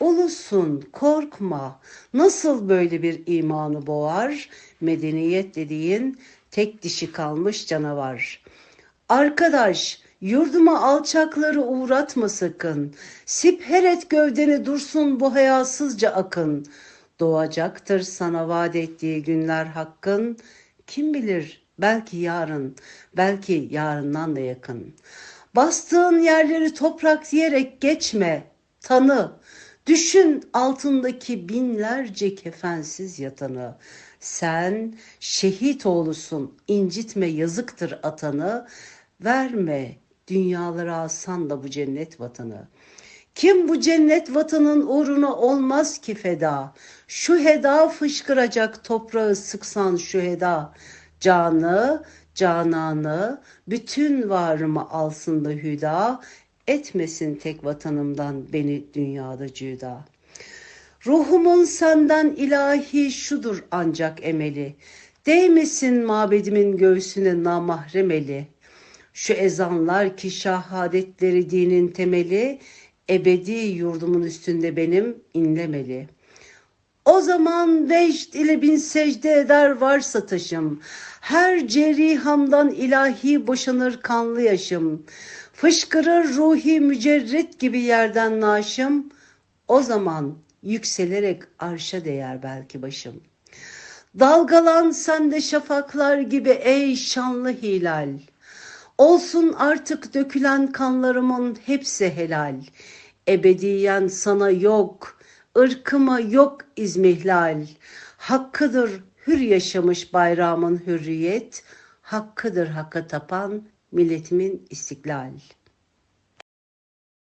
Ulusun korkma nasıl böyle bir imanı boğar medeniyet dediğin tek dişi kalmış canavar. Arkadaş yurduma alçakları uğratma sakın. Sipheret gövdeni dursun bu hayasızca akın. Doğacaktır sana vaat ettiği günler hakkın. Kim bilir belki yarın, belki yarından da yakın. Bastığın yerleri toprak diyerek geçme, tanı. Düşün altındaki binlerce kefensiz yatanı. Sen şehit oğlusun, incitme yazıktır atanı. Verme dünyalara alsan da bu cennet vatanı. Kim bu cennet vatanın uğruna olmaz ki feda. Şu heda fışkıracak toprağı sıksan şu heda. Canı, cananı, bütün varımı alsın da hüda. Etmesin tek vatanımdan beni dünyada cüda. Ruhumun senden ilahi şudur ancak emeli. Değmesin mabedimin göğsüne namahrem eli. Şu ezanlar ki şahadetleri dinin temeli, ebedi yurdumun üstünde benim inlemeli. O zaman vecd ile bin secde eder varsa taşım. Her cerihamdan ilahi boşanır kanlı yaşım. Fışkırır ruhi mücerret gibi yerden naşım. O zaman yükselerek arşa değer belki başım. Dalgalan sen de şafaklar gibi ey şanlı hilal. Olsun artık dökülen kanlarımın hepsi helal. Ebediyen sana yok, ırkıma yok izmihlal. Hakkıdır hür yaşamış bayramın hürriyet, hakkıdır hakka tapan milletimin istiklal.''